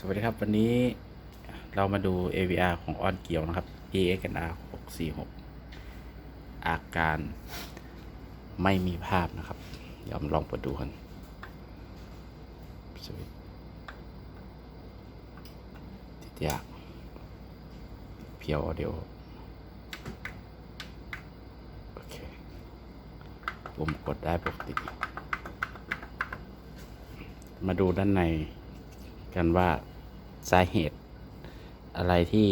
สวัสดีครับ วันนี้เรามาดู AVR ของออนเกียวนะครับ AXNR 646 อาการไม่มีภาพนะครับ เดี๋ยวมาลองเปิดดูกันสวิตติดยากเพียวเดียวโอเคผมกดได้ปกติ มาดูด้านใน กันว่าสาเหตุอะไรที่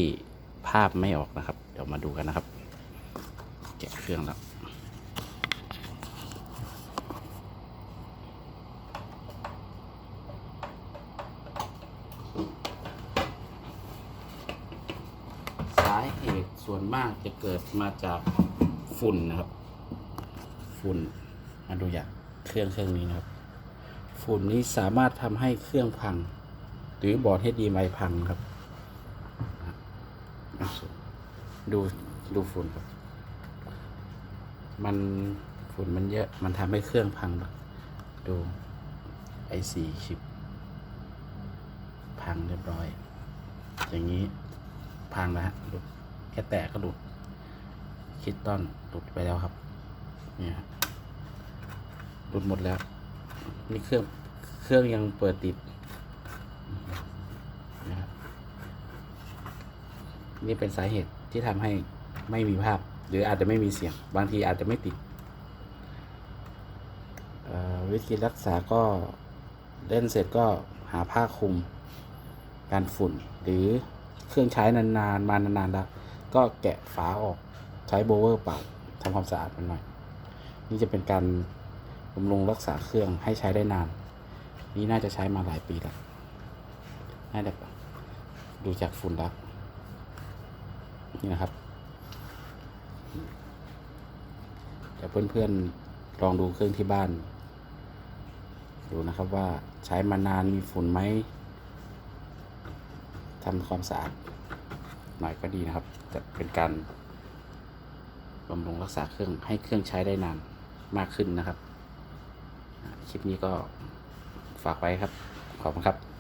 ภาพไม่ออกนะครับ เดี๋ยวมาดูกันนะครับ แกะเครื่องแล้วสาเหตุส่วนมากจะเกิดมาจากฝุ่นนะครับ ฝุ่นมาดูอย่างเครื่องเครื่องนี้นะครับ ฝุ่นนี้สามารถทำให้เครื่องพัง หรือบอร์ด HDMI พังครับ ดูดูฝุ่นครับ มันฝุ่นมันเยอะมันทำให้เครื่องพังครับดูไอซีชิป พังเรียบร้อย อย่างนี้พังแล้วฮะหลุดแค่แตะก็หลุด คิดต้อนหลุดไปแล้วครับ เนี่ยหลุดหมดแล้ว นี่เครื่องเครื่องยังเปิดติดนะครับ นี่เป็นสาเหตุที่ทำให้ไม่มีภาพ หรืออาจจะไม่มีเสียง บางทีอาจจะไม่ติดวิธีรักษาก็เล่นเสร็จก็หาผ้าคลุมการฝุ่น หรือเครื่องใช้นานๆ มานานๆแล้ว ก็แกะฝาออกใช้โบเวอร์เป่าทำความสะอาดมันหน่อย นี่จะเป็นการบำรุงรักษาเครื่องให้ใช้ได้นาน นี่น่าจะใช้มาหลายปีแล้วน่าจะดูจากฝุ่นแล้ว นี่นะครับเดี๋ยวเพื่อนๆลองดูเครื่องที่บ้าน ดูนะครับว่าใช้มานานมีฝุ่นไหมทำความสะอาดหน่อยก็ดีนะครับ จะเป็นการบำรุงรักษาเครื่องให้เครื่องใช้ได้นานมากขึ้นนะครับ คลิปนี้ก็ฝากไว้ครับ ขอบคุณครับ